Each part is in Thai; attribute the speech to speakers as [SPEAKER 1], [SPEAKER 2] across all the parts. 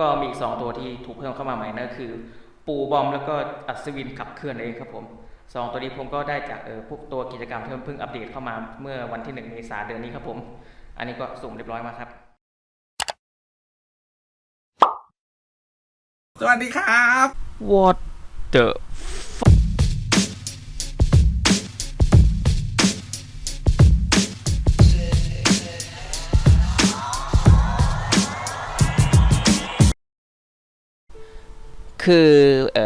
[SPEAKER 1] ก็มีอีกสองตัวที่ถูกเพิ่มเข้ามาใหม่นั่นก็คือ ปูบอมแล้วก็อัศวินขับเคลื่อนเองครับผมสองตัวนี้ผมก็ได้จากเออพวกตัวกิจกรรมที่มันเพิ่งอัปเดตเข้ามาเมื่อวันที่หนึ่งเมษายนเดือนนี้ครับผม อันนี้ก็สุ่มเรียบร้อยมาครับ
[SPEAKER 2] สวัสดีครับ
[SPEAKER 1] What the คืออ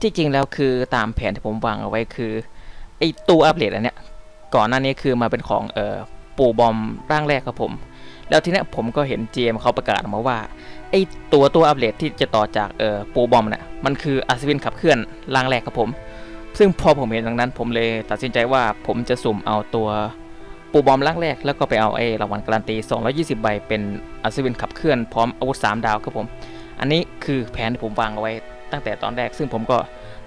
[SPEAKER 1] ที่จริงแล้วคือตามแผนที่ผมวางเอาไว้คือไอตู้อัปเดตอันเนี้ยก่อนหน้านี้คือมาเป็นของเออปูบอมร่างแรกครับผม แล้วทีเนี้ยผมก็เห็น GM เขาประกาศออกมาว่าไอตัวตัวอัปเดตที่จะต่อจากเอ่อปูบอมน่ะมันคืออัศวินขับเคลื่อนร่างแรกครับผม ซึ่งพอผมเห็นดังนั้น ผมเลยตัดสินใจว่าผมจะสุ่มเอาตัวปูบอมร่างแรก แล้วก็ไปเอาไอรางวัลการันตี 220 ใบเป็นอัศวินขับเคลื่อนพร้อมอาวุธ 3 ดาวครับผม อันนี้คือแผนที่ผมวางเอาไว้ตั้งแต่ตอนแรก ซึ่งผมก็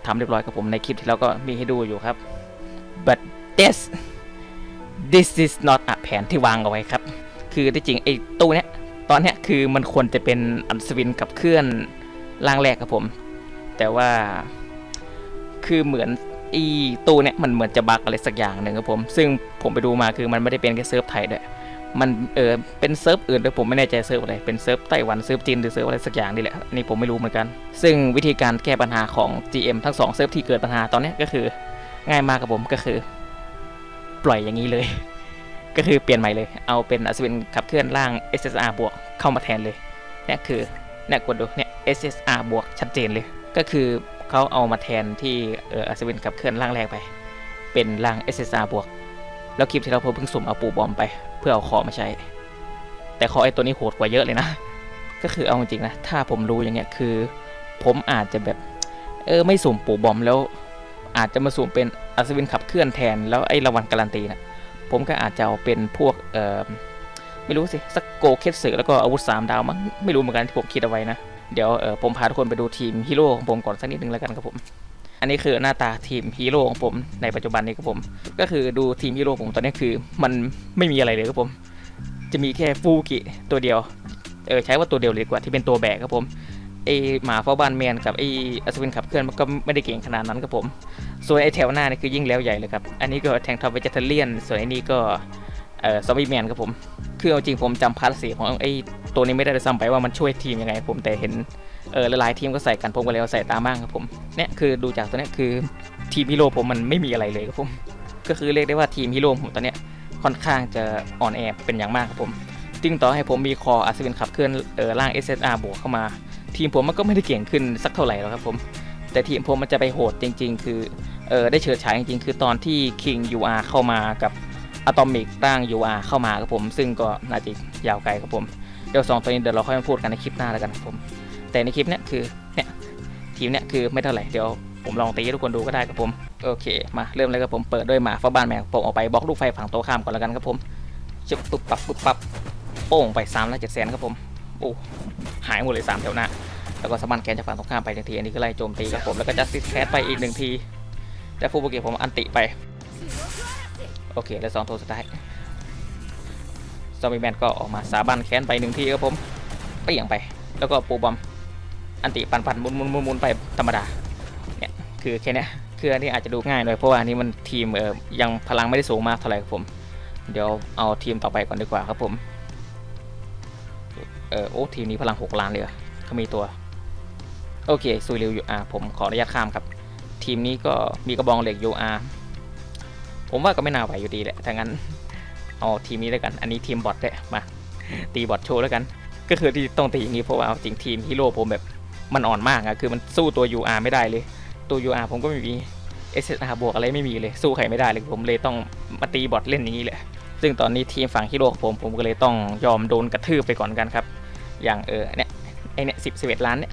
[SPEAKER 1] ทำเรียบร้อยครับผมในคลิปที่แล้วก็มีให้ดูอยู่ครับ but this this is not a แผนที่วางเอาไว้ครับ คือที่จริงไอ้ตู้เนี้ยตอนเนี้ยคือมันควรจะเป็นอัศวินขับเคลื่อนร่างแรกครับผม แต่ว่าคือเหมือนอีตู้เนี้ยมันเหมือนจะบั๊กอะไรสักอย่างหนึ่งครับผม ซึ่งผมไปดูมาคือมันไม่ได้เป็นแค่เซิร์ฟไทยด้วย มันเออเป็นเซิร์ฟอื่นด้วยผมไม่แน่ใจเซิร์ฟอะไรเป็นเซิร์ฟไต้หวันเซิร์ฟจีนหรือเซิร์ฟอะไรสักอย่างนี่แหละนี่ผมไม่รู้เหมือนกัน ซึ่งวิธีการแก้ปัญหาของ GM ทั้งสองเซิร์ฟที่เกิดปัญหาตอนนี้ก็คือ ง่ายมากครับผมก็คือ ปล่อยอย่างนี้เลย ก็คือเปลี่ยนใหม่เลย เอาเป็นอัศวินขับเคลื่อนร่าง SSR บวกเข้ามาแทนเลยนี่คือเนี่ยกดดูเนี่ย SSR บวกชัดเจนเลย ก็คือเขาเอามาแทนที่เอออัศวินขับเคลื่อนร่างแรกไป เป็นร่าง SSR บวก แล้วคลิปที่เราเพิ่งสุ่มเอาปูบอมไป เพื่อเอาคอมาใช้ แต่คอไอตัวนี้โหดกว่าเยอะเลยนะ ก็คือเอาจริงนะ ถ้าผมรู้อย่างเงี้ยคือ ผมอาจจะแบบ เออไม่สุ่มปูบอมแล้ว อาจจะมาสุ่มเป็นอัศวินขับเคลื่อนแทนแล้วไอ้รางวัลการันตีนะผมก็อาจจะเอาเป็นพวกเออไม่รู้สิสักโกเคสสือแล้วก็อาวุธสามดาวมั้งไม่รู้เหมือนกันที่ผมคิดเอาไว้นะเดี๋ยวผมพาทุกคนไปดูทีมฮีโร่ของผมก่อนสักนิดนึงแล้วกันครับผม อันนี้คือหน้าตาทีมฮีโร่ของผมในปัจจุบันนี้ครับผม ก็คือดูทีมฮีโร่ผมตอนนี้คือมันไม่มีอะไรเลยครับผม จะมีแค่ฟูกิตัวเดียว เออใช้ว่าตัวเดียวเลยดีกว่าที่เป็นตัวแบกครับผมไอหมาเฝ้าบ้านแมนกับไออัศวินขับเคลื่อนมันก็ไม่ได้เก่งขนาดนั้นครับผม ส่วนไอแถวหน้านี่คือยิ่งแล้วใหญ่เลยครับ อันนี้ก็แทงทอปเวจเทเลียน ส่วนไอนี้ก็เออซอมบี้แมนครับผม คือเอาจริงผมจำพาร์ทสีของไอ ตัวนี้ไม่ได้เลยซ้ำไปว่ามันช่วยทีมยังไงผมแต่เห็นเออหลายๆทีมก็ใส่กันผมก็เลยเอาใส่ตามบ้างครับผมเนี่ยคือดูจากตัวเนี้ยคือทีมฮีโร่ผมมันไม่มีอะไรเลยครับผมก็คือเรียกได้ว่าทีมฮีโร่ผมตอนเนี้ยค่อนข้างจะอ่อนแอเป็นอย่างมากครับผมจึงต่อให้ผมมีคออัศวินขับเคลื่อนเออร่าง SSR บวกเข้ามา ทีมผมมันก็ไม่ได้เก่งขึ้นสักเท่าไหร่หรอกครับผมแต่ทีมผมมันจะไปโหดจริง ๆ คือเออได้เฉิดฉายจริงๆ คือตอนที่ King UR เข้ามากับอะตอมิกร่าง UR เข้ามาครับผม ซึ่งก็น่าจะยาวไกลครับผม เดี๋ยวสองตัวนี้เดี๋ยวเราค่อยมาพูดกันในคลิปหน้าแล้วกันครับผม แต่ในคลิปเนี้ยคือเนี่ยทีมเนี้ยคือไม่เท่าไหร่เดี๋ยวผมลองตีให้ทุกคนดูก็ได้ครับผมโอเคมาเริ่มเลยครับผมเปิดด้วยหมาฟ้าบ้านแมวผมออกไปบล็อกลูกไฟฝั่งโต๊ะข้ามก่อนแล้วกันครับผมชึบปุ๊บปับปุ๊บปับโป้งไปสามล้านเจ็ดแสนครับผมโอ้หายหมดเลยสามแถวหน้าแล้วก็สมันแกนจากฝั่งตรงข้ามไปหนึ่งทีอันนี้ก็ไล่โจมตีครับผมแล้วก็จัสติสแคสไปอีกหนึ่งทีแต่ฟูบุกิผมอันติไปโอเคแล้วสองตัวสุดท้าย ซอมบี้แมนก็ออกมาสาบันแค้นไปหนึ่งทีครับผมเปี่ยงไป แล้วก็ปูบอมอันติปันปันมุนมุนมุนมุนไปธรรมดาเนี่ยคือแค่นี้คืออันนี้อาจจะดูง่ายหน่อยเพราะว่าอันนี้มันทีมเออยังพลังไม่ได้สูงมากเท่าไหร่ครับผม เดี๋ยวเอาทีมต่อไปก่อนดีกว่าครับผมเออโอ้ทีมนี้พลังหกล้านเลยเหรอเขามีตัว โอเคซุยริวอยู่อ่าผมขออนุญาตข้ามครับ ทีมนี้ก็มีกระบองเหล็กยูอาผมว่าก็ไม่น่าไหวอยู่ดีแหละถ้างั้น เอาทีมนี้แล้วกัน อันนี้ทีมบอทเลยมาตีบอทโชว์แล้วกัน ก็คือที่ต้องตีอย่างนี้เพราะว่าจริงทีมฮีโร่ผมแบบมันอ่อนมากอะคือมันสู้ตัว UR ไม่ได้เลย ตัว UR ผมก็ไม่มี SSR บวกอะไรไม่มีเลย สู้ใครไม่ได้เลยผมเลยต้องมาตีบอทเล่นอย่างนี้แหละ ซึ่งตอนนี้ทีมฝั่งฮีโร่ผมผมก็เลยต้องยอมโดนกระทืบไปก่อนกันครับ อย่างเออเนี่ยไอเนี่ยสิบสิบเอ็ดล้านเนี่ย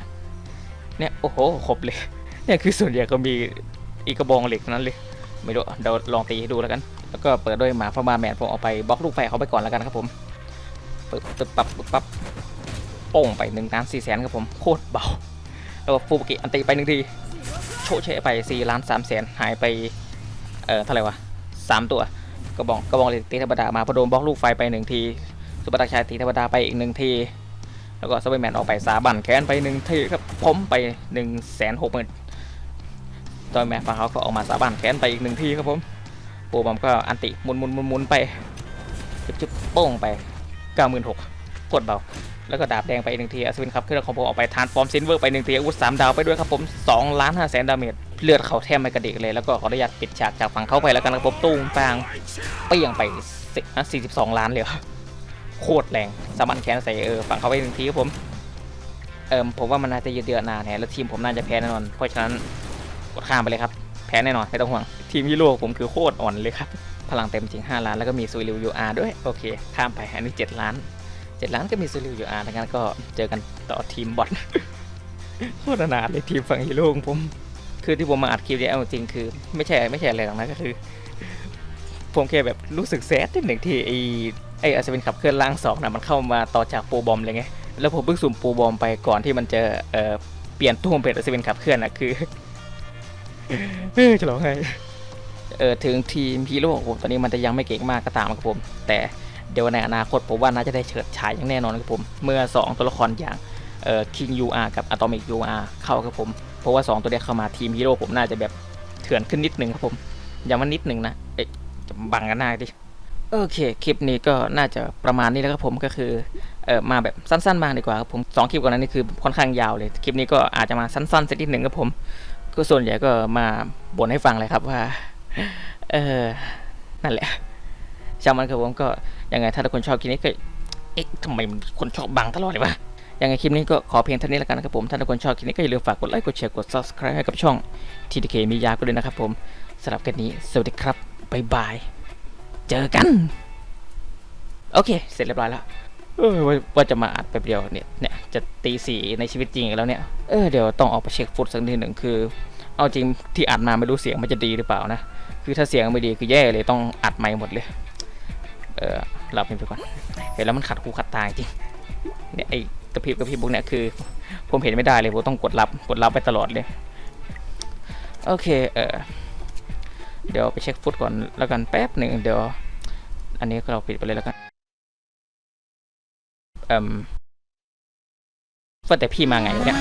[SPEAKER 1] เนี่ยโอ้โหครบเลยเนี่ยคือส่วนใหญ่ก็มีอีกกระบองเหล็กนั้นเลย ไม่รู้เดี๋ยวลองตีให้ดูแล้วกัน แล้วก็เปิดด้วยหมาฟาร์มาแมนผมเอาไปบล็อกลูกไฟเขาไปก่อนแล้วกันครับผมปึ๊บปึ๊บปั๊บปึ๊บปั๊บโป้งไปหนึ่งล้านสี่แสนครับผมโคตรเบาแล้วก็ฟูบุกิอันตีไปหนึ่งทีโชเชไปสี่ล้านสามแสนหายไปเอ่อเท่าไหร่วะสามตัวกระบองกระบองเลตีธรรมดามาพอโดนบล็อกลูกไฟไปหนึ่งทีสุปตาชายตีธรรมดาไปอีกหนึ่งทีแล้วก็ซับเบแมนออกไปสาบันแขนไปหนึ่งทีครับผมไปหนึ่งแสนหกหมื่นตอนแมนฝั่งเขาก็ออกมาสาบันแขนไปอีกหนึ่งทีครับผม ปูบอมก็อันติหมุนหมุนหมุนหมุนไปจุ๊บจุ๊บโป้งไปเก้าหมื่นหกกดเบา แล้วก็ดาบแดงไปอีกหนึ่งทีอัศวินครับเครื่องของผมออกไปทานฟอร์มซินเวอร์ไปหนึ่งทีอาวุธสามดาวไปด้วยครับผมสองล้านห้าแสนดาเมจเลือดเขาแทบไม่กระดิกเลย แล้วก็ขออนุญาตปิดฉากจากฝั่งเขาไปแล้วกันนะครับผมตุ้งปางเปี้ยงไปสี่สิบสองล้านเลยโคตรแรงสามันแขนใส่เออฝั่งเขาไปหนึ่งทีครับผมเออผมว่ามันน่าจะยืดเดือดนานแน่แล้วทีมผมน่าจะแพ้แน่นอน เพราะฉะนั้นกดข้ามไปเลยครับ แพ้แน่นอน ไม่ต้องห่วงทีมฮีโร่ผมคือโคตรอ่อนเลยครับ พลังเต็มจริง 5 ล้าน แล้วก็มีซูริวยูอาร์ด้วย โอเค ข้ามไปอันนี้ 7 ล้าน 7 ล้านก็มีซูริวยูอาร์ดังนั้นก็เจอกันต่อทีมบอทโคตรอนาถเลยทีมฝั่งฮีโร่ของผม คือที่ผมมาอัดคลิปเนี่ยเอาจริงคือ ไม่ใช่ไม่ใช่อะไรหรอกนะก็คือ ผมแค่แบบรู้สึกแซดนิดหนึ่งที่ไอไออาจจะเป็นขับเคลื่อนล่างสองนะมันเข้ามาต่อจากปูบอมเลยไงแล้วผมเพิ่งสุ่มปูบอมไปก่อนที่มันจะเออเปลี่ยนตู้เป็นอาจจะเป็นขับเคลื่อนอะคือเออจะร้องไห้ เออถึงทีมฮีโร่ของผมตอนนี้มันจะยังไม่เก่งมากก็ตามครับผม แต่เดี๋ยวในอนาคตผมว่าน่าจะได้เฉิดฉายอย่างแน่นอนครับผม เมื่อ 2 ตัวละครอย่างเอ่อคิงยูอาร์กับอะตอมิกยูอาร์เข้าครับผม เพราะว่า 2 ตัวเนี้ยเข้ามาทีมฮีโร่ผมน่าจะแบบเถื่อนขึ้นนิดนึงครับผมอย่ามานิดนึงนะเอ๊ะจะบังกันหน้าดิโอเค คลิปนี้ก็น่าจะประมาณนี้แล้วครับผมก็คือเออมาแบบสั้นๆบ้างดีกว่าครับผมสองคลิปก่อนนั้นนี่คือค่อนข้างยาวเลย คลิปนี้ก็อาจจะมาสั้นๆสักนิดหนึ่งครับผม ก็ส่วนใหญ่ก็มาบ่นให้ฟังเลยครับว่า เออ นั่นแหละช่างมันครับผมก็ยังไงถ้าทุกคนชอบคลิปนี้ก็เอ๊ะทำไมคนชอบบังตลอดเลยวะยังไงคลิปนี้ก็ขอเพียงเท่านี้แล้วกันนะครับผม ถ้าทุกคนชอบคลิปนี้ก็อย่าลืมฝากกดไลค์ กดแชร์ กด subscribe ให้กับช่อง TDK มียาก็ด้วยนะครับผมสำหรับกันนี้ สวัสดีครับบ๊ายบาย เจอกัน โอเค เสร็จเรียบร้อยแล้ว เออว่าจะมาอัดไปเดียวเนี่ย เนี่ย จะตีสี่ในชีวิตจริงแล้วเนี่ย เออ เดี๋ยวต้องออกไปเช็คฟุตสักนิดหนึ่งคือ เอาจริงที่อัดมาไม่รู้เสียงมันจะดีหรือเปล่านะ คือถ้าเสียงไม่ดีคือแย่เลยต้องอัดใหม่หมดเลย เออหลับไปก่อนเห็นแล้วมันขัดหูขัดตาจริง เนี่ยไอ้กระพริบกระพริบพวกเนี่ยคือ ผมเห็นไม่ได้เลยผมต้องกดรับกดรับไปตลอดเลย โอเค เออเดี๋ยวไปเช็คฟุตก่อนแล้วกันแป๊บหนึ่งเดี๋ยว อันนี้เราปิดไปเลยแล้วกันเอ่มว่าแต่พี่มาไงเนี่ย